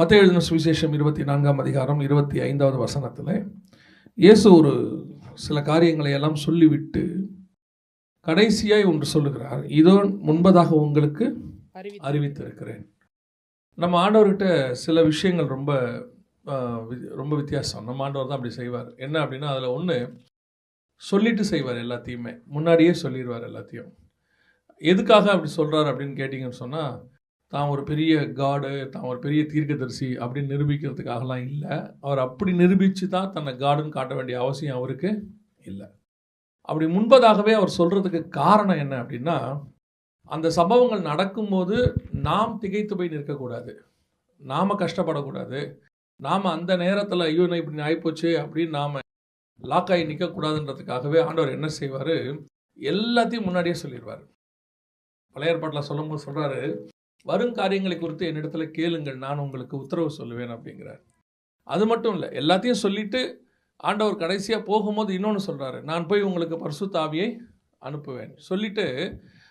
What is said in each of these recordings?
மத்திய எழுதின சுவிசேஷம் இருபத்தி நான்காம் அதிகாரம் இருபத்தி ஐந்தாவது வசனத்தில் இயேசு ஒரு சில காரியங்களை எல்லாம் சொல்லிவிட்டு கடைசியாய் ஒன்று சொல்லுகிறார். இதோ முன்பதாக உங்களுக்கு அறிவித்து அறிவித்திருக்கிறேன். நம்ம ஆண்டவர்கிட்ட சில விஷயங்கள் ரொம்ப ரொம்ப வித்தியாசம். நம்ம ஆண்டவர் தான் அப்படி செய்வார். என்ன அப்படின்னா அதில் ஒன்று சொல்லிட்டு செய்வார் எல்லாத்தையுமே. முன்னாடியே சொல்லிடுவார் எல்லாத்தையும். எதுக்காக அப்படி சொல்கிறார் அப்படின்னு கேட்டிங்கன்னு சொன்னால் தான் ஒரு பெரிய காடு தான் ஒரு பெரிய தீர்க்கதரிசி அப்படின்னு நிரூபிக்கிறதுக்காகலாம் இல்லை. அவர் அப்படி நிரூபித்து தான் தன்னை காடுன்னு காட்ட வேண்டிய அவசியம் அவருக்கு இல்லை. அப்படி முன்பதாகவே அவர் சொல்கிறதுக்கு காரணம் என்ன அப்படின்னா அந்த சம்பவங்கள் நடக்கும்போது நாம் திகைத்து போய் நிற்கக்கூடாது. நாம் கஷ்டப்படக்கூடாது. நாம் அந்த நேரத்தில் ஐயோ நான் இப்படி ஆகிப்போச்சு அப்படின்னு நாம் லாக் ஆகி நிற்கக்கூடாதுன்றதுக்காகவே ஆண்டவர் என்ன செய்வார்? எல்லாத்தையும் முன்னாடியே சொல்லிடுவார் பழைய ஏற்பாட்டில் சொல்லும்போது சொல்கிறாரு வரும் காரியங்களை குறித்து என்னிடத்துல கேளுங்கள் நான் உங்களுக்கு உத்தரவு சொல்லுவேன் அப்படிங்கிறார். அது மட்டும் இல்லை எல்லாத்தையும் சொல்லிட்டு ஆண்டவர் கடைசியாக போகும்போது இன்னொன்று சொல்கிறாரு நான் போய் உங்களுக்கு பரிசு தாவியை அனுப்புவேன். சொல்லிட்டு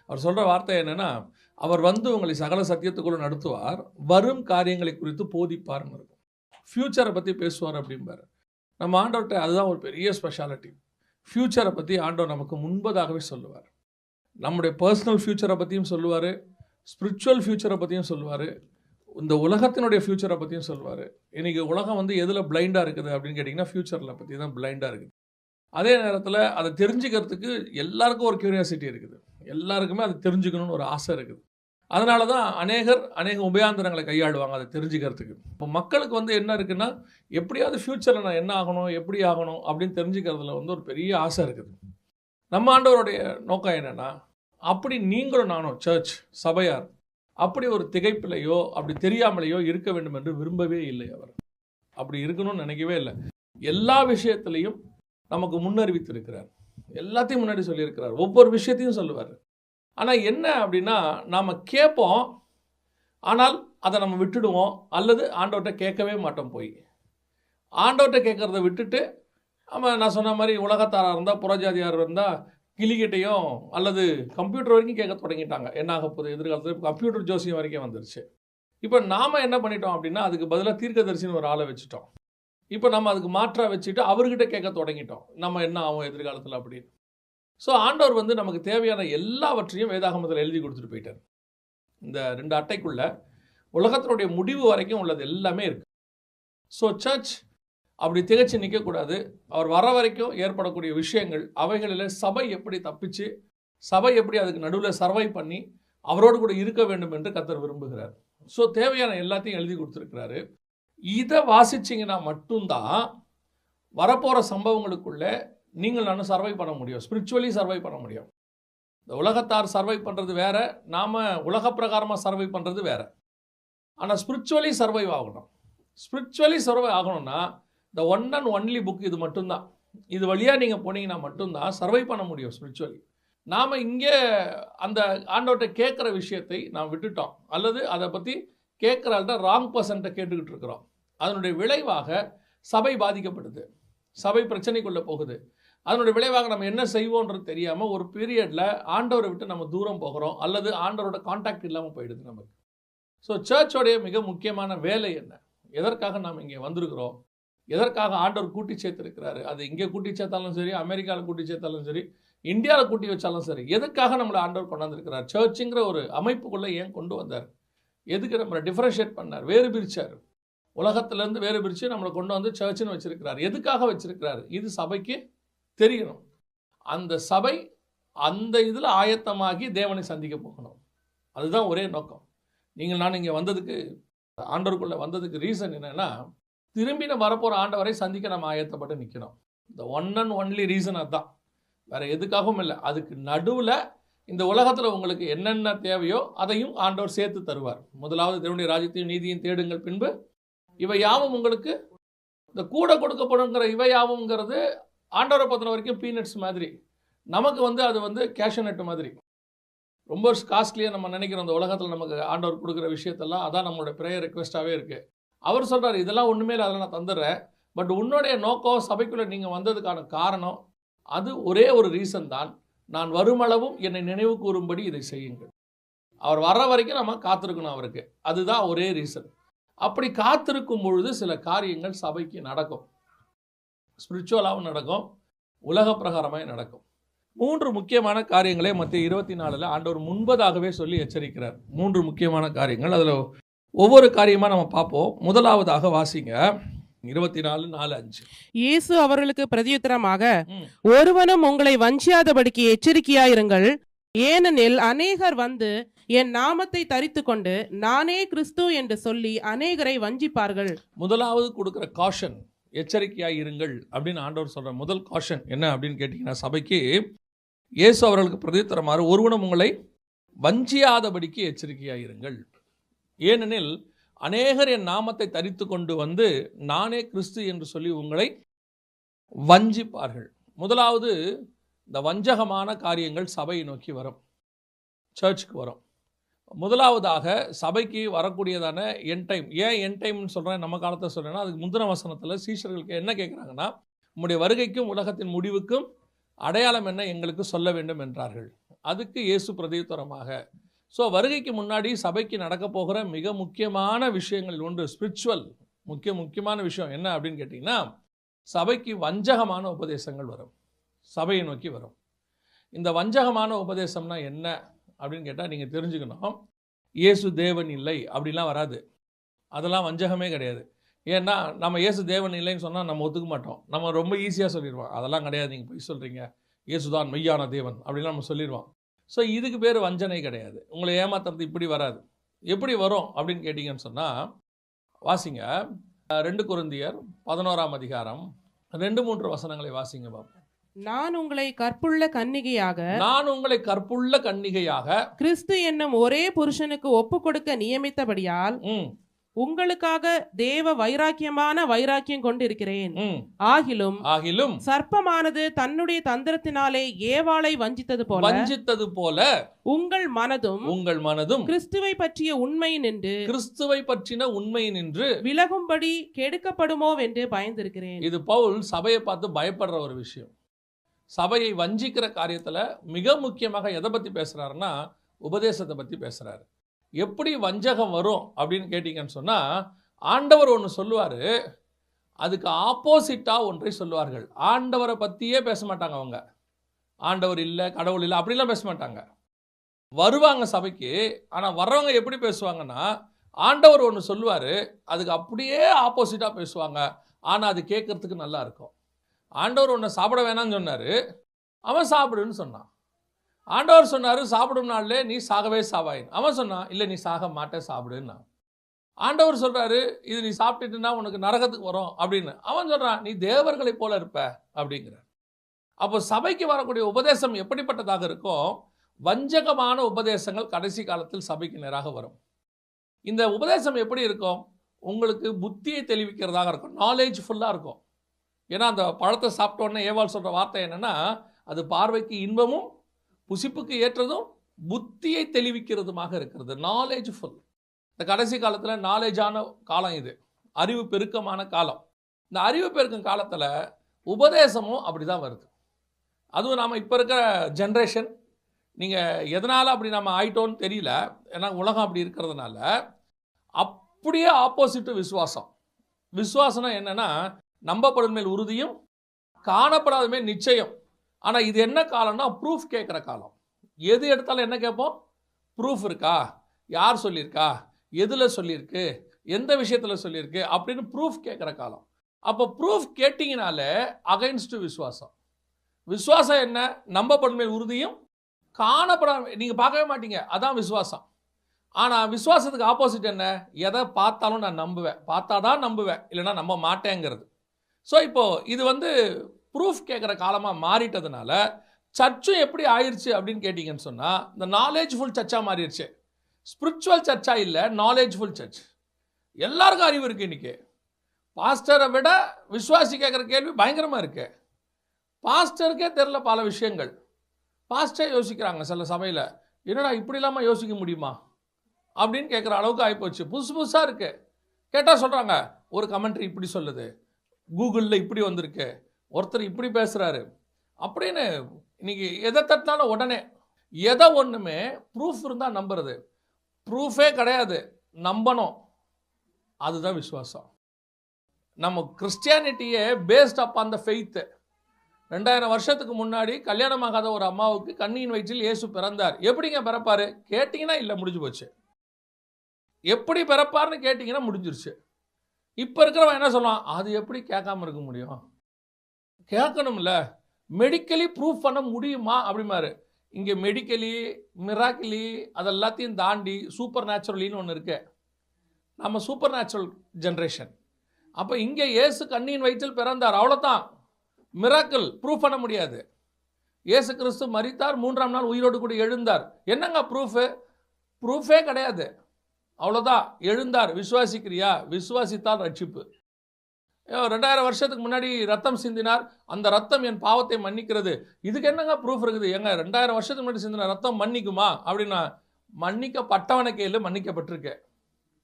அவர் சொல்கிற வார்த்தை என்னென்னா அவர் வந்து உங்களை சகல சத்தியத்துக்குள்ளே நடத்துவார் வரும் காரியங்களை குறித்து போதிப்பார்னு இருக்கும். ஃப்யூச்சரை பற்றி பேசுவார் அப்படிம்பார். நம்ம ஆண்டவர்கிட்ட அதுதான் ஒரு பெரிய ஸ்பெஷாலிட்டி ஃப்யூச்சரை பற்றி ஆண்டவர் நமக்கு முன்பதாகவே சொல்லுவார். நம்முடைய பர்சனல் ஃப்யூச்சரை பற்றியும் சொல்லுவார் ஸ்பிரிச்சுவல் ஃப்யூச்சரை பற்றியும் சொல்லுவார். இந்த உலகத்தினுடைய ஃப்யூச்சரை பற்றியும் சொல்லுவார். இன்றைக்கி உலகம் வந்து எதில் பிளைண்டாக இருக்குது அப்படின்னு கேட்டிங்கன்னா ஃப்யூச்சரில் பற்றி தான் பிளைண்டாக இருக்குது. அதே நேரத்தில் அதை தெரிஞ்சுக்கிறதுக்கு எல்லாருக்கும் ஒரு கியூரியாசிட்டி இருக்குது. எல்லாருக்குமே அதை தெரிஞ்சுக்கணும்னு ஒரு ஆசை இருக்குது. அதனால தான் அநேகர் அநேக உபயாந்திரங்களை கையாளுவாங்க அதை தெரிஞ்சுக்கிறதுக்கு. இப்போ மக்களுக்கு வந்து என்ன இருக்குன்னா எப்படியாவது ஃப்யூச்சரில் நான் என்ன ஆகணும் எப்படி ஆகணும் அப்படின்னு தெரிஞ்சுக்கிறதுல வந்து ஒரு பெரிய ஆசை இருக்குது. நம்ம ஆண்டவருடைய நோக்கம் என்னென்னா அப்படி நீங்களும் நானும் சர்ச் சபையார் அப்படி ஒரு திகைப்பிலையோ அப்படி தெரியாமலேயோ இருக்க வேண்டும் என்று விரும்பவே இல்லை அவர். அப்படி இருக்கணும்னு நினைக்கவே இல்லை. எல்லா விஷயத்திலையும் நமக்கு முன்னறிவித்திருக்கிறார். எல்லாத்தையும் முன்னாடி சொல்லியிருக்கிறார். ஒவ்வொரு விஷயத்தையும் சொல்லுவார். ஆனால் என்ன அப்படின்னா நாம் கேட்போம் ஆனால் அதை நம்ம விட்டுடுவோம் அல்லது ஆண்டவர்கிட்ட கேட்கவே மாட்டோம் போய். ஆண்டவர்கிட்ட கேட்குறத விட்டுட்டு நம்ம நான் சொன்ன மாதிரி உலகத்தாராக இருந்தால் புறஜாதியார் இருந்தால் கிளிகிட்டையும் அல்லது கம்ப்யூட்டர் வரைக்கும் கேட்க தொடங்கிட்டாங்க. என்ன ஆக போகுது? எதிர்காலத்தில் கம்ப்யூட்டர் ஜோசியம் வரைக்கும் வந்துருச்சு. இப்போ நாம் என்ன பண்ணிட்டோம் அப்படின்னா அதுக்கு பதிலாக தீர்க்கதரிசின்னு ஒரு ஆளை வச்சுட்டோம். இப்போ நம்ம அதுக்கு மாற்றாக வச்சுட்டு அவர்கிட்ட கேட்க தொடங்கிட்டோம். நம்ம என்ன ஆகும் எதிர்காலத்தில் அப்படின்னு. ஸோ ஆண்டவர் வந்து நமக்கு தேவையான எல்லாவற்றையும் வேதாகமத்தில் எழுதி கொடுத்துட்டு போயிட்டார். இந்த ரெண்டு அட்டைக்குள்ள உலகத்தினுடைய முடிவு வரைக்கும் உள்ளது எல்லாமே இருக்குது ஸோ சர்ச் அப்படி திகச்சு நிற்கக்கூடாது அவர் வர வரைக்கும் ஏற்படக்கூடிய விஷயங்கள் அவைகளில் சபை எப்படி தப்பிச்சு சபை எப்படி அதுக்கு நடுவில் சர்வை பண்ணி அவரோடு கூட இருக்க வேண்டும் என்று கத்தர் விரும்புகிறார். ஸோ தேவையான எல்லாத்தையும் எழுதி கொடுத்துருக்கிறாரு. இதை வாசிச்சிங்கன்னா மட்டும்தான் வரப்போகிற சம்பவங்களுக்குள்ளே நீங்கள் நானும் சர்வை பண்ண முடியும். ஸ்பிரிச்சுவலி சர்வை பண்ண முடியும். இந்த உலகத்தார் சர்வை பண்ணுறது வேற நாம் உலக பிரகாரமாக சர்வை பண்ணுறது வேற. ஆனால் ஸ்பிரிச்சுவலி சர்வைவ் ஆகணும். ஸ்பிரிச்சுவலி சர்வை ஆகணும்னா the one and only book இது மட்டும்தான். இது வழியாக நீங்கள் போனீங்கன்னா மட்டும்தான் சர்வை பண்ண முடியும் ஸ்பிரிச்சுவலி நாம் இங்கே அந்த ஆண்டவர்கிட்ட கேட்குற விஷயத்தை நாம் விட்டுட்டோம். அல்லது அதை பற்றி கேட்குறால்தான் ராங் பர்சன்ட்டை கேட்டுக்கிட்டு இருக்கிறோம். அதனுடைய விளைவாக சபை பாதிக்கப்படுது. சபை பிரச்சனைக்குள்ளே போகுது. அதனுடைய விளைவாக நம்ம என்ன செய்வோன்றது தெரியாமல் ஒரு பீரியடில் ஆண்டவரை விட்டு நம்ம தூரம் போகிறோம். அல்லது ஆண்டவரோட காண்டாக்ட் இல்லாமல் போயிடுது நமக்கு. ஸோ சர்ச்சோடைய மிக முக்கியமான வேலை என்ன? எதற்காக நாம் இங்கே வந்திருக்கிறோம்? எதற்காக ஆண்டவர் கூட்டி சேர்த்துருக்கிறாரு? அது இங்கே கூட்டி சேர்த்தாலும் சரி அமெரிக்காவில் கூட்டி சேர்த்தாலும் சரி இந்தியாவில் கூட்டி வச்சாலும் சரி எதுக்காக நம்மளை ஆண்டவர் கொண்டாந்துருக்கிறார்? சர்ச்சுங்கிற ஒரு அமைப்புக்குள்ளே ஏன் கொண்டு வந்தார்? எதுக்கு நம்மளை டிஃப்ரென்ஷியேட் பண்ணார்? வேறு பிரிச்சார் உலகத்திலேருந்து வேறு பிரித்து நம்மளை கொண்டு வந்து சர்ச்சுன்னு வச்சுருக்கிறார். எதுக்காக வச்சுருக்கிறார்? இது சபைக்கு தெரியணும். அந்த சபை அந்த இதில் ஆயத்தமாகி தேவனை சந்திக்க போகணும். அதுதான் ஒரே நோக்கம். நீங்கள் நான் இங்கே வந்ததுக்கு ஆண்டவருக்குள்ளே வந்ததுக்கு ரீசன் என்னென்னா திரும்பி நம்ம வரப்போகிற ஆண்டவரை சந்திக்க நம்ம ஆயத்தப்பட்டு நிற்கணும் இந்த ஒன் அண்ட் ஒன்லி ரீசன் அதுதான். வேற எதுக்காகவும் இல்லை. அதுக்கு நடுவில் இந்த உலகத்தில் உங்களுக்கு என்னென்ன தேவையோ அதையும் ஆண்டவர் சேர்த்து தருவார். முதலாவது தேவனுடைய ராஜ்யத்தையும் நீதியும் தேடுங்கள் பின்பு. இவை யாவும் உங்களுக்கு இந்த கூட கொடுக்கப்படுங்கிற இவை யாவுங்கிறது ஆண்டவரை பற்றின வரைக்கும் பீனட்ஸ் மாதிரி. நமக்கு வந்து அது வந்து கேஷனட் மாதிரி. ரொம்ப காஸ்ட்லியாக நம்ம நினைக்கிறோம். அந்த உலகத்தில் நமக்கு ஆண்டவர் கொடுக்குற விஷயத்தெல்லாம். அதான் நம்மளோட ப்ரேயர் ரெக்வெஸ்ட்டாகவே இருக்குது அவர் சொல்கிறார் இதெல்லாம் ஒன்றுமே இல்லை அதெல்லாம் நான் தந்துடுறேன். பட் உன்னுடைய நோக்கம் சபைக்குள்ளே நீங்கள் வந்ததுக்கான காரணம் அது ஒரே ஒரு ரீசன் தான். நான் வருமளவும் என்னை நினைவு கூறும்படி இதை செய்யுங்கள். அவர் வர்ற வரைக்கும் நம்ம காத்திருக்கணும் அவருக்கு. அதுதான் ஒரே ரீசன். அப்படி காத்திருக்கும் பொழுது சில காரியங்கள் சபைக்கு நடக்கும். ஸ்பிரிச்சுவலாகவும் நடக்கும். உலக பிரகாரமாக நடக்கும். மூன்று முக்கியமான காரியங்களை மற்ற இருபத்தி நாலில் ஆண்டவர் முன்பதாகவே சொல்லி எச்சரிக்கிறார். மூன்று முக்கியமான காரியங்கள். அதில் ஒவ்வொரு காரியமாக நம்ம பார்ப்போம். முதலாவதாக வாசிங்க. இருபத்தி நாலு நாலு அஞ்சு. இயேசு அவர்களுக்கு பிரதியுத்தரமாக. ஒருவனும் உங்களை வஞ்சியாதபடிக்கு எச்சரிக்கையாயிருங்கள். ஏனெனில் அநேகர் வந்து என் நாமத்தை தரித்து கொண்டு நானே கிறிஸ்து என்று சொல்லி அநேகரை வஞ்சிப்பார்கள். முதலாவது கொடுக்குற காஷன் எச்சரிக்கையாக இருங்கள் அப்படின்னு ஆண்டவர் சொல்கிற முதல் காஷன் என்ன அப்படின்னு கேட்டிங்கன்னா சபைக்கு இயேசு அவர்களுக்கு பிரதித்தரமாறு ஒருவனும் உங்களை வஞ்சியாதபடிக்கு எச்சரிக்கையாக இருங்கள் ஏனெனில் அநேகர் என் நாமத்தை தரித்து கொண்டு வந்து நானே கிறிஸ்து என்று சொல்லி உங்களை வஞ்சிப்பார்கள். முதலாவது இந்த வஞ்சகமான காரியங்கள் சபையை நோக்கி வரும். சர்ச்சுக்கு வரும். முதலாவதாக சபைக்கு வரக்கூடியதான என் டைம் ஏன் என் டைம்னு சொல்கிறேன் நம்ம காலத்தை சொல்கிறேன்னா அதுக்கு முந்தின வசனத்தில் சீஷர்களுக்கு என்ன கேட்குறாங்கன்னா உம்முடைய வருகைக்கும் உலகத்தின் முடிவுக்கும் அடையாளம் என்ன எங்களுக்கு சொல்ல வேண்டும் என்றார்கள். அதுக்கு இயேசு பிரதியுத்தரமாக ஸோ வருகைக்கு முன்னாடி சபைக்கு நடக்க போகிற மிக முக்கியமான விஷயங்களில் ஒன்று ஸ்பிரிச்சுவல் முக்கிய முக்கியமான விஷயம் என்ன அப்படின்னு கேட்டிங்கன்னா சபைக்கு வஞ்சகமான உபதேசங்கள் வரும். சபையை நோக்கி வரும். இந்த வஞ்சகமான உபதேசம்னா என்ன அப்படின்னு கேட்டால் நீங்கள் தெரிஞ்சுக்கணும். இயேசு தேவன் இல்லை அப்படிலாம் வராது. அதெல்லாம் வஞ்சகமே கிடையாது. ஏன்னா நம்ம இயேசு தேவன் இல்லைன்னு சொன்னால் நம்ம ஒத்துக்க மாட்டோம். நம்ம ரொம்ப ஈஸியாக சொல்லிடுவோம். அதெல்லாம் கிடையாது. நீங்கள் போய் சொல்கிறீங்க இயேசுதான் மெய்யான தேவன் அப்படிலாம் நம்ம சொல்லிடுவோம். ஸோ இதுக்கு பேர் வஞ்சனை கிடையாது. உங்களை ஏமாத்துறது இப்படி வராது. எப்படி வரும் அப்படின்னு கேட்டிங்கன்னு சொன்னால் வாசிங்க. ரெண்டு குருந்தியர் பதினோராம் அதிகாரம் ரெண்டு மூன்று வசனங்களை வாசிங்க பாப்போம். நான் உங்களை கற்புள்ள கன்னிகையாக நான் உங்களை கற்புள்ள கன்னிகையாக கிறிஸ்து என்னும் ஒரே புருஷனுக்கு ஒப்பு கொடுக்க நியமித்தபடியால் ம். உங்களுக்காக தேவ வைராக்கியமான வைராக்கியம் கொண்டிருக்கிறேன். ஆகிலும் ஆகிலும் சர்ப்பமானது தன்னுடைய தந்திரத்தினாலே ஏவாளை வஞ்சித்தது போல வஞ்சித்தது போல உங்கள் மனதும் உங்கள் மனதும் கிறிஸ்துவை பற்றிய உண்மை நின்று கிறிஸ்துவை பற்றின உண்மை நின்று விலகும்படி கெடுக்கப்படுமோ என்று பயந்திருக்கிறேன். இது பவுல் சபையை பார்த்து பயப்படுற ஒரு விஷயம். சபையை வஞ்சிக்கிற காரியத்தில் மிக முக்கியமாக எதை பற்றி பேசுகிறாருன்னா உபதேசத்தை பற்றி பேசுகிறாரு எப்படி வஞ்சகம் வரும் அப்படின்னு கேட்டிங்கன்னு சொன்னால் ஆண்டவர் ஒன்று சொல்லுவார். அதுக்கு ஆப்போசிட்டாக ஒன்றை சொல்லுவார்கள். ஆண்டவரை பற்றியே பேச மாட்டாங்க அவங்க. ஆண்டவர் இல்லை கடவுள் இல்லை அப்படிலாம் பேச மாட்டாங்க. வருவாங்க சபைக்கு ஆனால் வர்றவங்க எப்படி பேசுவாங்கன்னா ஆண்டவர் ஒன்று சொல்லுவார் அதுக்கு அப்படியே ஆப்போசிட்டாக பேசுவாங்க. ஆனால் அது கேட்குறதுக்கு நல்லா இருக்கும். ஆண்டவர் ஒன்று சாப்பிட வேணாம்னு சொன்னார். அவன் சாப்பிடுன்னு சொன்னான். ஆண்டவர் சொன்னார் சாப்பிடும் நாள்லே நீ சாகவே சாவாயின். அவன் சொன்னான் இல்லை நீ சாக மாட்டே சாப்பிடுன்னா. ஆண்டவர் சொல்கிறாரு இது நீ சாப்பிட்டுட்டுனா உனக்கு நரகத்துக்கு வரும் அப்படின்னு. அவன் சொல்கிறான் நீ தேவர்களைப் போல இருப்ப அப்படிங்கிறார். அப்போ சபைக்கு வரக்கூடிய உபதேசம் எப்படிப்பட்டதாக இருக்கும் வஞ்சகமான உபதேசங்கள் கடைசி காலத்தில் சபைக்கு நேராக வரும். இந்த உபதேசம் எப்படி இருக்கும்? உங்களுக்கு புத்தியை தெளிவிக்கிறதாக இருக்கும் நாலேஜ் ஃபுல்லாக இருக்கும். ஏன்னா அந்த பழத்தை சாப்பிட்டோன்னே ஏவால் சொல்கிற வார்த்தை என்னென்னா அது பார்வைக்கு இன்பமும் புசிப்புக்கு ஏற்றதும் புத்தியை தெளிவிக்கிறதுமாக இருக்கிறது. நாலேஜ் ஃபுல் இந்த கடைசி காலத்தில் நாலேஜான காலம் இது. அறிவு பெருக்கமான காலம். இந்த அறிவு பெருக்கம் காலத்தில் உபதேசமும் அப்படி தான் வருது. அதுவும் நாம் இப்போ இருக்கிற ஜென்ரேஷன் நீங்கள் எதனால் அப்படி நம்ம ஆயிட்டோன்னு தெரியல. ஏன்னா உலகம் அப்படி இருக்கிறதுனால அப்படியே ஆப்போசிட்டு விசுவாசம். விசுவாசனம் என்னென்னா நம்பப்படும் மேல் உறுதியும் காணப்படாத மேல் நிச்சயம். ஆனால் இது என்ன காலம்னா ப்ரூஃப் கேட்குற காலம். எது எடுத்தாலும் என்ன கேட்போம்? ப்ரூஃப் இருக்கா? யார் சொல்லியிருக்கா? எதில் சொல்லியிருக்கு? எந்த விஷயத்தில் சொல்லியிருக்கு? அப்படின்னு ப்ரூஃப் கேட்குற காலம். அப்போ ப்ரூஃப் கேட்டிங்கனாலே அகைன்ஸ்டு விசுவாசம். விஸ்வாசம் என்ன? நம்பப்படும் மேல் உறுதியும் காணப்பட நீங்கள் பார்க்கவே மாட்டீங்க. அதான் விசுவாசம். ஆனால் விசுவாசத்துக்கு ஆப்போசிட் என்ன? எதை பார்த்தாலும் நான் நம்புவேன். பார்த்தா தான் நம்புவேன். இல்லைன்னா நம்ப மாட்டேங்கிறது. ஸோ இப்போது இது வந்து ப்ரூஃப் கேட்குற காலமாக மாறிட்டதுனால சர்ச்சும் எப்படி ஆயிடுச்சு அப்படின்னு கேட்டிங்கன்னு சொன்னால் இந்த நாலேஜ்ஃபுல் சர்ச்சாக மாறிடுச்சு ஸ்பிரிச்சுவல் சர்ச்சா இல்லை நாலேஜ்ஃபுல் சர்ச் எல்லாருக்கும் அறிவு இருக்குது இன்றைக்கி பாஸ்டரை விட விஸ்வாசி கேட்குற கேள்வி பயங்கரமாக இருக்கு. பாஸ்டருக்கே தெரில பல விஷயங்கள். பாஸ்டர் யோசிக்கிறாங்க சில சபையில் என்னடா இப்படி இல்லாமல் யோசிக்க முடியுமா? அப்படின்னு கேட்குற அளவுக்கு ஆகிப்போச்சு புதுசு புதுசாக இருக்குது கேட்டால் சொல்கிறாங்க ஒரு கமெண்ட்ரி இப்படி சொல்லுது. கூகுளில் இப்படி வந்திருக்கு. ஒருத்தர் இப்படி பேசுகிறாரு அப்படின்னு இன்னைக்கு எதை தட்டினாலும் உடனே எதை ஒன்றுமே ப்ரூஃப் இருந்தால் நம்புறது. ப்ரூஃபே கிடையாது. நம்பணும். அதுதான் விசுவாசம். நம்ம கிறிஸ்டியானிட்டியே பேஸ்ட் அப் அந்த ஃபெய்த்து ரெண்டாயிரம் வருஷத்துக்கு முன்னாடி கல்யாணமாகாத ஒரு அம்மாவுக்கு கண்ணியின் வயிற்றில் இயேசு பிறந்தார். எப்படிங்க பிறப்பாரு? கேட்டிங்கன்னா இல்லை முடிஞ்சு போச்சு. எப்படி பிறப்பார்னு கேட்டிங்கன்னா முடிஞ்சிருச்சு. இப்போ இருக்கிறவன் என்ன சொல்லுவான்? அது எப்படி கேட்காம இருக்க முடியும்? கேட்கணும்ல. மெடிக்கலி ப்ரூஃப் பண்ண முடியுமா? அப்படிமாரு இங்கே மெடிக்கலி மிராக்கிலி அதெல்லாத்தையும் தாண்டி சூப்பர் நேச்சுரலின்னு ஒன்று இருக்கு. நம்ம சூப்பர் நேச்சுரல் ஜென்ரேஷன் அப்போ இங்கே இயேசு கண்ணியின் வயிற்றில் பிறந்தார். அவ்வளோதான் மிராக்கிள் ப்ரூஃப் பண்ண முடியாது. இயேசு கிறிஸ்து மரித்தார். மூன்றாம் நாள் உயிரோடு கூட எழுந்தார். என்னங்க ப்ரூஃபு ப்ரூஃபே கிடையாது. அவ்வளோதான் எழுந்தார். விசுவாசிக்கிறியா? விசுவாசித்தால் ரட்சிப்பு. ரெண்டாயிரம் வருஷத்துக்கு முன்னாடி ரத்தம் சிந்தினார். அந்த ரத்தம் என் பாவத்தை மன்னிக்கிறது. இதுக்கு என்னங்க ப்ரூஃப் இருக்குது? ஏங்க ரெண்டாயிரம் வருஷத்துக்கு முன்னாடி சிந்தின ரத்தம் மன்னிக்குமா? அப்படின்னா மன்னிக்கப்பட்டவன கையில் மன்னிக்கப்பட்டிருக்கு.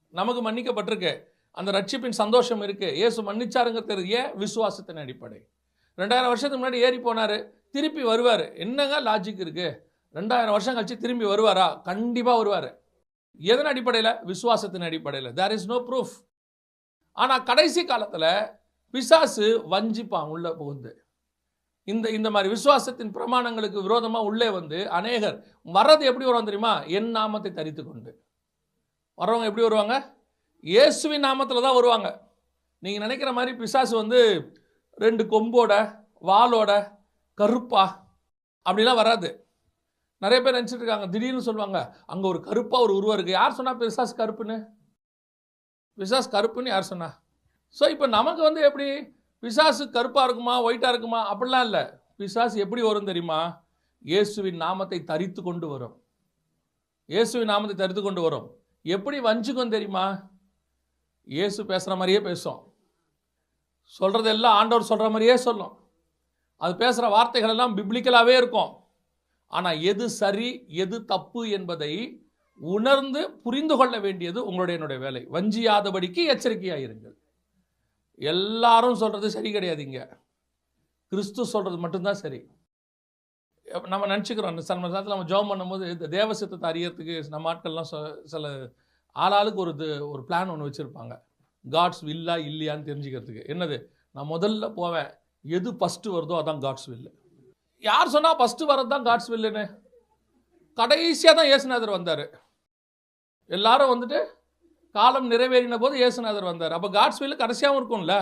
நமக்கு மன்னிக்கப்பட்டிருக்கு. அந்த ரட்சிப்பின் சந்தோஷம் இருக்கு. இயேசு மன்னிச்சாருங்கிறது ஏன் விசுவாசத்தின் அடிப்படை. ரெண்டாயிரம் வருஷத்துக்கு முன்னாடி ஏறி போனார். திருப்பி வருவார். என்னங்க லாஜிக் இருக்குது ரெண்டாயிரம் வருஷம் கழிச்சு திரும்பி வருவாரா? கண்டிப்பாக வருவார். எதன் அடிப்படையில்? விசுவாசத்தின் அடிப்படையில். தேர் இஸ் நோ ப்ரூஃப் ஆனால் கடைசி காலத்தில் பிசாசு வஞ்சிப்பான் உள்ளே புகுந்து. இந்த இந்த மாதிரி விசுவாசத்தின் பிரமாணங்களுக்கு விரோதமாக உள்ளே வந்து அநேகர் வர்றது எப்படி வருவாங்க தெரியுமா? என் நாமத்தை தரித்து கொண்டு. வர்றவங்க எப்படி வருவாங்க? இயேசுவின் நாமத்தில் தான் வருவாங்க. நீங்கள் நினைக்கிற மாதிரி பிசாசு வந்து ரெண்டு கொம்போட வாளோட கருப்பா அப்படிலாம் வராது. நிறைய பேர் நினச்சிட்டு இருக்காங்க திடீர்னு சொல்லுவாங்க அங்கே ஒரு கருப்பாக ஒரு உருவம் இருக்குது யார் சொன்னால் பிசாசு கருப்புன்னு? விசாஸ் கருப்புன்னு யார் சொன்னா? ஸோ இப்போ நமக்கு வந்து எப்படி? பிசாசு கருப்பாக இருக்குமா? ஒயிட்டாக இருக்குமா? அப்படிலாம் இல்லை. பிசாசு எப்படி வரும் தெரியுமா? இயேசுவின் நாமத்தை தரித்து கொண்டு வரும். இயேசுவின் நாமத்தை தரித்து கொண்டு வரும். எப்படி வஞ்சிக்கும் தெரியுமா? இயேசு பேசுகிற மாதிரியே பேசும். சொல்கிறதெல்லாம் ஆண்டவர் சொல்கிற மாதிரியே சொல்லும். அது பேசுகிற வார்த்தைகள் எல்லாம் பிப்ளிக்கலாகவே இருக்கும். ஆனால் எது சரி எது தப்பு என்பதை உணர்ந்து புரிந்து கொள்ள வேண்டியது உங்களுடைய என்னுடைய வேலை. வஞ்சியாதபடிக்கு எச்சரிக்கையாக இருங்கள் எல்லாரும் சொல்கிறது சரி கிடையாதுங்க கிறிஸ்து சொல்கிறது மட்டும்தான் சரி. நம்ம நினச்சிக்கிறோம் சில நேரத்தில் நம்ம ஜோம் பண்ணும்போது இந்த தேவசித்தத்தை அறியறதுக்கு நம்ம ஆட்கள்லாம் சொ- சில ஆளாளுக்கு ஒரு இது ஒரு பிளான் ஒன்று வச்சுருப்பாங்க. காட்ஸ் வில்லா இல்லையான்னு தெரிஞ்சுக்கிறதுக்கு. என்னது? நான் முதல்ல போவேன். எது ஃபஸ்ட்டு வருதோ அதான் காட்ஸ் வில்லு யார் சொன்னால் ஃபஸ்ட்டு வர்றது தான் காட்ஸ் வில்லுன்னு கடைசியாக தான் இயேசுநாதர் வந்தார். எல்லாரும் வந்துட்டு காலம் நிறைவேறின போது இயேசுநாதர் வந்தார். அப்போ காட்ஸ் வில்லு கடைசியாகவும் இருக்கும்ல.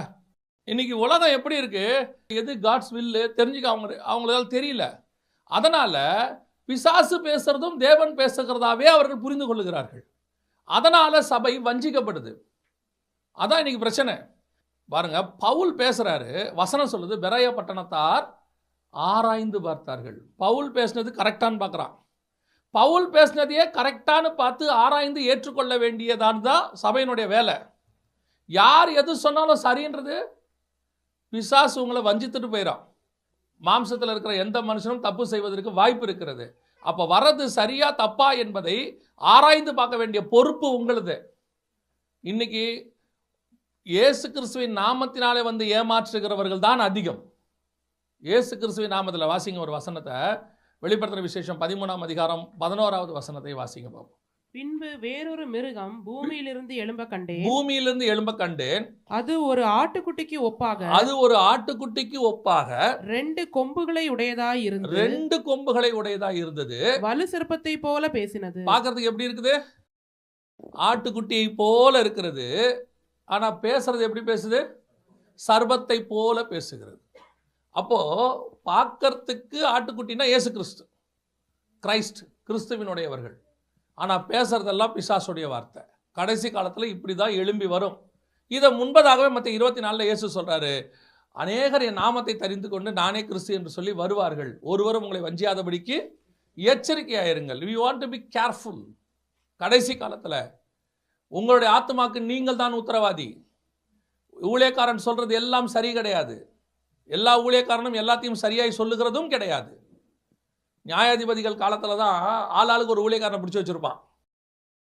இன்னைக்கு உலகம் எப்படி இருக்குது எது காட்ஸ் வில்லு தெரிஞ்சுக்க அவங்க அவங்களால தெரியல. அதனால் பிசாசு பேசுகிறதும் தேவன் பேசுகிறதாவே அவர்கள் புரிந்து கொள்ளுகிறார்கள். அதனால் சபை வஞ்சிக்கப்படுது. அதான் இன்னைக்கு பிரச்சனை. பாருங்க பவுல் பேசுகிறாரு வசனம் சொல்லுது பெரைய பட்டணத்தார் ஆராய்ந்து பார்த்தார்கள். பவுல் பேசுனது கரெக்டான்னு பார்க்குறான். பவுல் பேசுனதையே கரெக்டானு பார்த்து ஆராய்ந்து ஏற்றுக்கொள்ள வேண்டியதான் தான் சபையினுடைய வேலை. யார் எது சொன்னாலும் சரின்றது? பிசாசு உங்களை வஞ்சித்துட்டு போயிடும் மாம்சத்தில் இருக்கிற எந்த மனுஷனும் தப்பு செய்வதற்கு வாய்ப்பு இருக்கிறது. அப்போ வர்றது சரியா தப்பா என்பதை ஆராய்ந்து பார்க்க வேண்டிய பொறுப்பு உங்களுது. இன்னைக்கு இயேசு கிறிஸ்துவின் நாமத்தினாலே வந்து ஏமாற்றுகிறவர்கள் தான் அதிகம். இயேசு கிறிஸ்துவின் நாமத்தில் வாசிங்க ஒரு வசனத்தை. வெளிப்படுத்துகிற விசேஷம் பதிமூணாம் அதிகாரம் பதினோராவது வசனத்தை வாசிங்க பாப்போம் பின்பு வேறொரு மிருகம் பூமியிலிருந்து எழும்ப கண்டேன். பூமியிலிருந்து எழும்ப கண்டேன். அது ஒரு ஆட்டுக்குட்டிக்கு ஒப்பாக அது ஒரு ஆட்டுக்குட்டிக்கு ஒப்பாக ரெண்டு கொம்புகளை உடையதாய் இருந்து ரெண்டு கொம்புகளை உடையதா இருந்தது. வலு சிற்பத்தை போல பேசினது. பார்க்கறதுக்கு எப்படி இருக்குது? ஆட்டுக்குட்டியை போல இருக்கிறது. ஆனா பேசுறது எப்படி பேசுது? சர்பத்தை போல பேசுகிறது. அப்போது பார்க்கறதுக்கு ஆட்டுக்குட்டினா ஏசு கிறிஸ்து. கிரைஸ்ட் கிறிஸ்துவினுடையவர்கள். ஆனால் பேசுகிறதெல்லாம் பிசாசுடைய வார்த்தை. கடைசி காலத்தில் இப்படி தான் எழும்பி வரும். இதை முன்பதாகவே மற்ற இருபத்தி நாலில் இயேசு சொல்கிறாரு அநேகர் என் நாமத்தை தெரிந்து கொண்டு நானே கிறிஸ்து என்று சொல்லி வருவார்கள். ஒருவரும் உங்களை வஞ்சியாதபடிக்கு எச்சரிக்கையாயிருங்கள். You want to be careful கடைசி காலத்தில் உங்களுடைய ஆத்மாக்கு நீங்கள் தான் உத்தரவாதி. ஊழியக்காரன் சொல்கிறது எல்லாம் சரி கிடையாது. எல்லா ஊழியக்காரனும் எல்லாத்தையும் சரியாய் சொல்லுகிறதும் கிடையாது. நியாயாதிபதிகள் காலத்தில் தான் ஆளாளுக்கு ஒரு ஊழியக்காரனை பிடிச்சி வச்சிருப்பான்.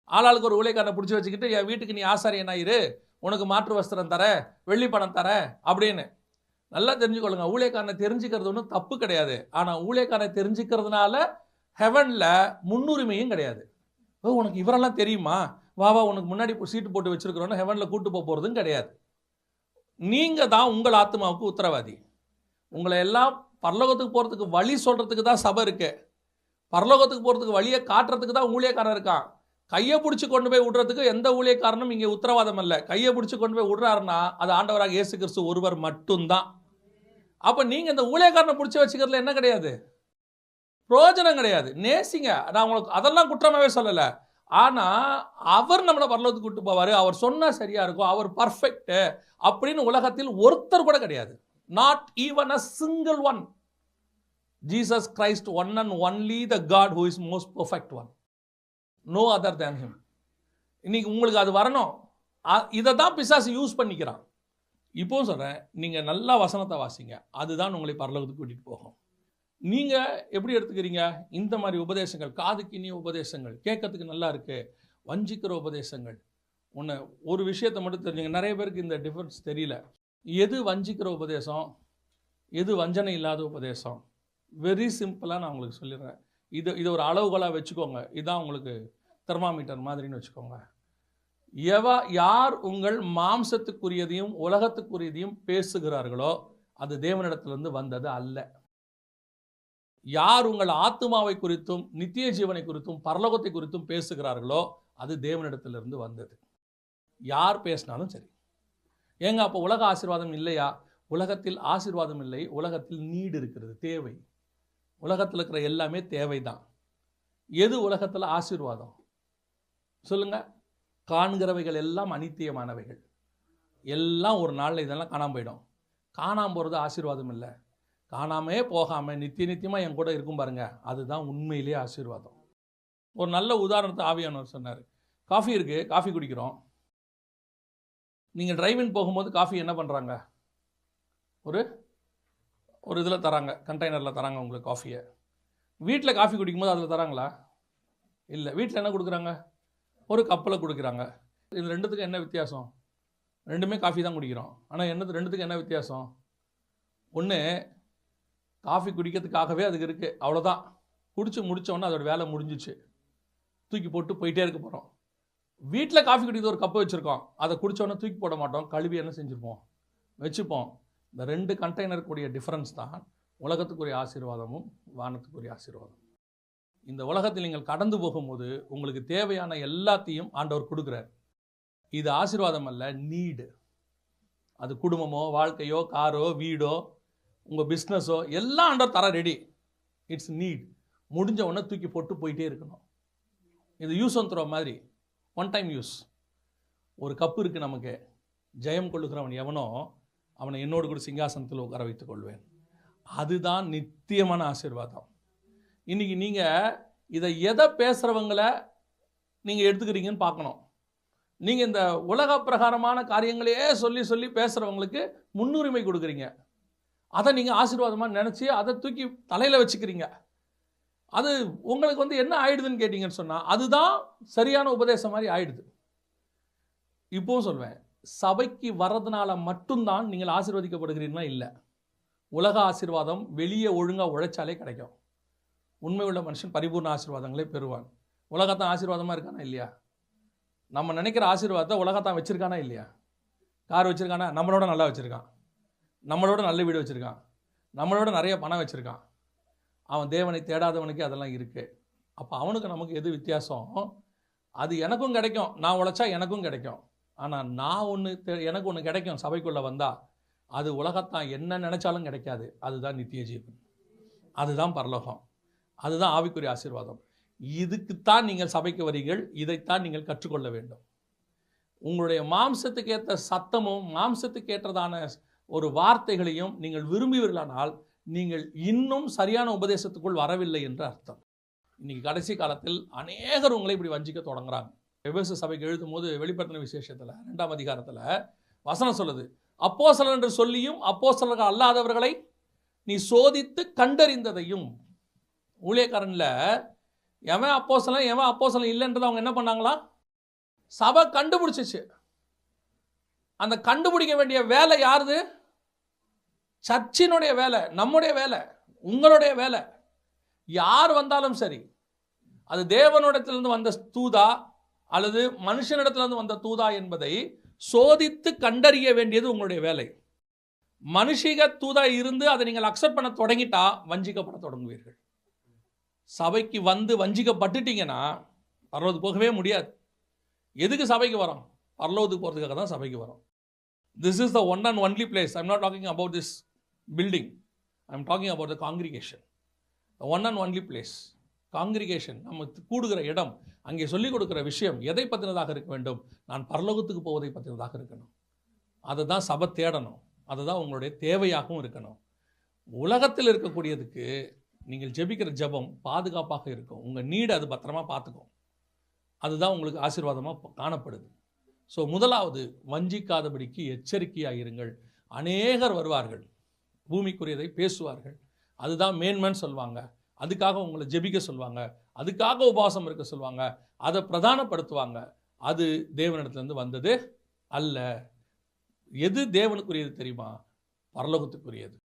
ஆளாளுக்கு ஒரு ஊழியக்காரனை பிடிச்சி வச்சுக்கிட்டு என் வீட்டுக்கு நீ ஆசாரியன் ஆயிரு? உனக்கு மாற்று வஸ்திரம் தரேன் வெள்ளி பணம் தரேன் அப்படின்னு. நல்லா தெரிஞ்சுக்கொள்ளுங்க. ஊழியக்காரனை தெரிஞ்சுக்கிறது ஒன்றும் தப்பு கிடையாது. ஆனால் ஊழியக்காரனை தெரிஞ்சுக்கிறதுனால ஹெவனில் முன்னுரிமையும் கிடையாது. ஓ உனக்கு இவரெல்லாம் தெரியுமா? வா வா உனக்கு முன்னாடி சீட்டு போட்டு வச்சுருக்கிறோன்னு ஹெவனில் கூட்டு போக போகிறதும் கிடையாது. நீங்கள் தான் உங்கள் ஆத்மாவுக்கு உத்தரவாதி. உங்களை எல்லாம் பரலோகத்துக்கு போகிறதுக்கு வழி சொல்கிறதுக்கு தான் சபை இருக்கு. பரலோகத்துக்கு போகிறதுக்கு வழியை காட்டுறதுக்கு தான் ஊழியக்காரன் இருக்கான். கையை பிடிச்சி கொண்டு போய் விடுறதுக்கு எந்த ஊழியக்காரனும் இங்கே உத்தரவாதம் இல்லை. கையை பிடிச்சி கொண்டு போய் விடுறாருன்னா அது ஆண்டவராக இயேசு கிறிஸ்து ஒருவர் மட்டும்தான். அப்போ நீங்கள் இந்த ஊழியக்காரனை பிடிச்சி வச்சுக்கிறதுல என்ன கிடையாது? பிரயோஜனம் கிடையாது. நேசிங்க. நான் உங்களுக்கு அதெல்லாம் குற்றமாகவே சொல்லலை. ஆனால் அவர் நம்மளை பரலோகத்துக்கு கூட்டு போவார். அவர் சொன்னால் சரியாக இருக்கும். அவர் பர்ஃபெக்ட்டு அப்படின்னு உலகத்தில் ஒருத்தர் கூட கிடையாது. Not even a single one Jesus Christ one and only the God who is most perfect one no other than him இன்னைக்கு உங்களுக்கு அது வரணும். இதை தான் பிசாசு யூஸ் பண்ணிக்கிறான். இப்போவும் சொல்கிறேன் நீங்கள் நல்லா வசனத்தை வாசிங்க. அதுதான் உங்களை பரலோகத்துக்கு கூட்டிகிட்டு போகும். நீங்கள் எப்படி எடுத்துக்கிறீங்க? இந்த மாதிரி உபதேசங்கள் காதுக்கு இனிய உபதேசங்கள் கேட்கறதுக்கு நல்லா இருக்கு வஞ்சிக்கிற உபதேசங்கள். ஒன்று ஒரு விஷயத்தை மட்டும் தெரிஞ்சுங்க. நிறைய பேருக்கு இந்த டிஃபரன்ஸ் தெரியல. எது வஞ்சிக்கிற உபதேசம்? எது வஞ்சனை இல்லாத உபதேசம்? வெரி சிம்பிளாக நான் உங்களுக்கு சொல்லிடுறேன். இது இது ஒரு அளவுகளாக வச்சுக்கோங்க. இதுதான் உங்களுக்கு தெர்மாமீட்டர் மாதிரின்னு வச்சுக்கோங்க. எவ யார் உங்கள் மாம்சத்துக்குரியதையும் உலகத்துக்குரியதையும் பேசுகிறார்களோ அது தேவனிடத்திலிருந்து வந்தது அல்ல. யார் உங்கள் ஆத்மாவை குறித்தும் நித்திய ஜீவனை குறித்தும் பரலோகத்தை குறித்தும் பேசுகிறார்களோ அது தேவனிடத்திலிருந்து வந்தது. யார் பேசினாலும் சரி. ஏங்க அப்போ உலக ஆசீர்வாதம் இல்லையா? உலகத்தில் ஆசீர்வாதம் இல்லை. உலகத்தில் நீடு இருக்கிறது தேவை. உலகத்தில் இருக்கிற எல்லாமே தேவை தான் எது உலகத்தில் ஆசீர்வாதம்? சொல்லுங்க. காண்கிறவைகள் எல்லாம் அனித்தியமானவைகள். எல்லாம் ஒரு நாளில் இதெல்லாம் காணாம போயிடும். காணாம போகிறது ஆசீர்வாதம் இல்லை. காணாமே போகாமல் நித்திய நித்தியமாக என் கூட இருக்கும் பாருங்கள் அதுதான் உண்மையிலேயே ஆசீர்வாதம். ஒரு நல்ல உதாரணத்தை ஆவியானவர் சொன்னார். காஃபி இருக்குது காஃபி குடிக்கிறோம். நீங்கள் டிரைவிங் போகும்போது காஃபி என்ன பண்ணுறாங்க ஒரு ஒரு இதில் தராங்க கண்டெய்னரில் தராங்க உங்களுக்கு காஃபியை. வீட்டில் காஃபி குடிக்கும்போது அதில் தராங்களா? இல்லை. வீட்டில் என்ன கொடுக்குறாங்க? ஒரு கப்பில் கொடுக்குறாங்க. இது ரெண்டுத்துக்கும் என்ன வித்தியாசம்? ரெண்டுமே காஃபி தான் குடிக்கிறோம். ஆனால் என்னது ரெண்டுத்துக்கும் என்ன வித்தியாசம்? ஒன்று காஃபி குடிக்கிறதுக்காகவே அதுக்கு இருக்குது அவ்வளோதான் குடித்து முடிச்சோடனே அதோட வேலை முடிஞ்சிச்சு. தூக்கி போட்டு போயிட்டே இருக்க போகிறோம் வீட்டில் காஃபி குடிக்கிறது ஒரு கப்பு வச்சுருக்கோம். அதை குடித்தோடனே தூக்கி போட மாட்டோம். கழுவி என்ன செஞ்சுருப்போம்? வச்சுப்போம். இந்த ரெண்டு கண்டெய்னருக்குரிய டிஃப்ரென்ஸ் தான் உலகத்துக்குரிய ஆசீர்வாதமும் வானத்துக்குரிய ஆசீர்வாதம் இந்த உலகத்தில் நீங்கள் கடந்து போகும்போது உங்களுக்கு தேவையான எல்லாத்தையும் ஆண்டவர் கொடுக்குறார். இது ஆசீர்வாதம் அல்ல நீடு அது குடும்பமோ வாழ்க்கையோ காரோ வீடோ உங்கள் பிஸ்னஸோ எல்லாம் அண்டர் தர ரெடி இட்ஸ் நீட் முடிஞ்ச உடனே தூக்கி போட்டு போயிட்டே இருக்கணும். இது யூஸ் ஒன் மாதிரி. ஒன் டைம் யூஸ் ஒரு கப்பு இருக்குது நமக்கு. ஜெயம் கொள்ளுகிறவன் எவனோ அவனை என்னோடு கூட சிங்காசனத்தில் உட்கார வைத்துக் கொள்வேன். அதுதான் நித்தியமான ஆசீர்வாதம். இன்னைக்கு நீங்கள் இதை எதை பேசுகிறவங்களை நீங்கள் எடுத்துக்கிறீங்கன்னு பார்க்கணும். நீங்கள் இந்த உலக பிரகாரமான காரியங்களையே சொல்லி சொல்லி பேசுகிறவங்களுக்கு முன்னுரிமை கொடுக்குறீங்க. அதை நீங்கள் ஆசீர்வாதமாக நினச்சி அதை தூக்கி தலையில் வச்சுக்கிறீங்க. அது உங்களுக்கு வந்து என்ன ஆயிடுதுன்னு கேட்டிங்கன்னு சொன்னால் அதுதான் சரியான உபதேசம் மாதிரி ஆயிடுது. இப்போவும் சொல்வேன் சபைக்கு வர்றதுனால மட்டும்தான் நீங்கள் ஆசீர்வதிக்கப்படுகிறீர்களா இல்லை? உலக ஆசீர்வாதம் வெளியே ஒழுங்காக உழைச்சாலே கிடைக்கும். உண்மை உள்ள மனுஷன் பரிபூர்ண ஆசீர்வாதங்களே பெறுவான். உலகத்தான் ஆசீர்வாதமாக இருக்கானா இல்லையா? நம்ம நினைக்கிற ஆசீர்வாதத்தை உலகத்தான் வச்சுருக்கானா இல்லையா? கார் வச்சுருக்கானா? நம்மளோட நல்லா வச்சுருக்கான். நம்மளோட நல்ல வீடு வச்சுருக்கான். நம்மளோட நிறைய பணம் வச்சுருக்கான். அவன் தேவனை தேடாதவனுக்கு அதெல்லாம் இருக்குது அப்போ அவனுக்கு நமக்கு எது வித்தியாசம்? அது எனக்கும் கிடைக்கும். நான் உழைச்சா எனக்கும் கிடைக்கும். ஆனால் நான் ஒன்று எனக்கு ஒன்று கிடைக்கும் சபைக்குள்ளே வந்தால் அது உலகத்தான் என்ன நினச்சாலும் கிடைக்காது. அதுதான் நித்திய ஜீவன். அதுதான் பரலோகம். அதுதான் ஆவிக்குரிய ஆசீர்வாதம். இதுக்குத்தான் நீங்கள் சபைக்கு வரீர்கள். இதைத்தான் நீங்கள் கற்றுக்கொள்ள வேண்டும். உங்களுடைய மாம்சத்துக்கு ஏற்ற சத்தமும் மாம்சத்துக்கு ஏற்றதான ஒரு வார்த்தைகளையும் நீங்கள் விரும்புவீர்களானால் நீங்கள் இன்னும் சரியான உபதேசத்துக்குள் வரவில்லை என்று அர்த்தம். இன்னைக்கு கடைசி காலத்தில் அநேகர் உங்களை இப்படி வஞ்சிக்க தொடங்குறாங்க. எபேசு சபைக்கு எழுதும் போது வெளிப்படுத்தின விசேஷத்தில் ரெண்டாம் அதிகாரத்தில் வசனம் சொல்லுது அப்போஸ்தலர் என்று சொல்லியும் அப்போஸ்தலர்கள் அல்லாதவர்களை நீ சோதித்து கண்டறிந்ததையும். ஊழியக்காரனில் எவன் அப்போஸ்தலன் எவன் அப்போஸ்தலன் இல்லைன்றதை அவங்க என்ன பண்ணாங்களா? சபை கண்டுபிடிச்சிச்சு. அந்த கண்டுபிடிக்க வேண்டிய வேலை யாருது? சர்ச்சினுடைய வேலை நம்முடைய வேலை உங்களுடைய வேலை. யார் வந்தாலும் சரி அது தேவனிடத்திலிருந்து வந்த தூதா அல்லது மனுஷனிடத்திலிருந்து வந்த தூதா என்பதை சோதித்து கண்டறிய வேண்டியது உங்களுடைய வேலை. மனுஷிக தூதா இருந்து அதை நீங்கள் அக்செப்ட் பண்ண தொடங்கிட்டா வஞ்சிக்கப்பட தொடங்குவீர்கள். சபைக்கு வந்து வஞ்சிக்கப்பட்டுட்டீங்கன்னா வர்றது போகவே முடியாது. எதுக்கு சபைக்கு வரோம்? பரலோகத்துக்கு போகிறதுக்காக தான் சபைக்கு வரோம். This is the one and only place I'm not talking about this building I'm talking about the congregation one and only place congregation நம்ம கூடுகிற இடம் அங்கே சொல்லிக் கொடுக்குற விஷயம் எதை பற்றினதாக இருக்க வேண்டும்? நான் பரலோகத்துக்கு போவதை பற்றினதாக இருக்கணும். அதை தான் சபை தேடணும். அதுதான் உங்களுடைய தேவையாகவும் இருக்கணும். உலகத்தில் இருக்கக்கூடியதுக்கு நீங்கள் ஜெபிக்கிற ஜெபம் பாதுகாப்பாக இருக்கும். உங்கள் நீடை அது பத்திரமா பார்த்துக்கும் அதுதான் உங்களுக்கு ஆசீர்வாதமாக காணப்படுது. ஸோ முதலாவது வஞ்சிக்காதபடிக்கு எச்சரிக்கையாக இருங்கள். அநேகர் வருவார்கள். பூமிக்குரியதை பேசுவார்கள். அதுதான் மேன்மேன் சொல்லுவாங்க அதுக்காக உங்களை ஜெபிக்க சொல்லுவாங்க அதுக்காக உபவாசம் இருக்க சொல்லுவாங்க அதை பிரதானப்படுத்துவாங்க. அது தேவனிடத்துலேருந்து வந்தது அல்ல. எது தேவனுக்குரியது தெரியுமா? பரலோகத்துக்குரியது.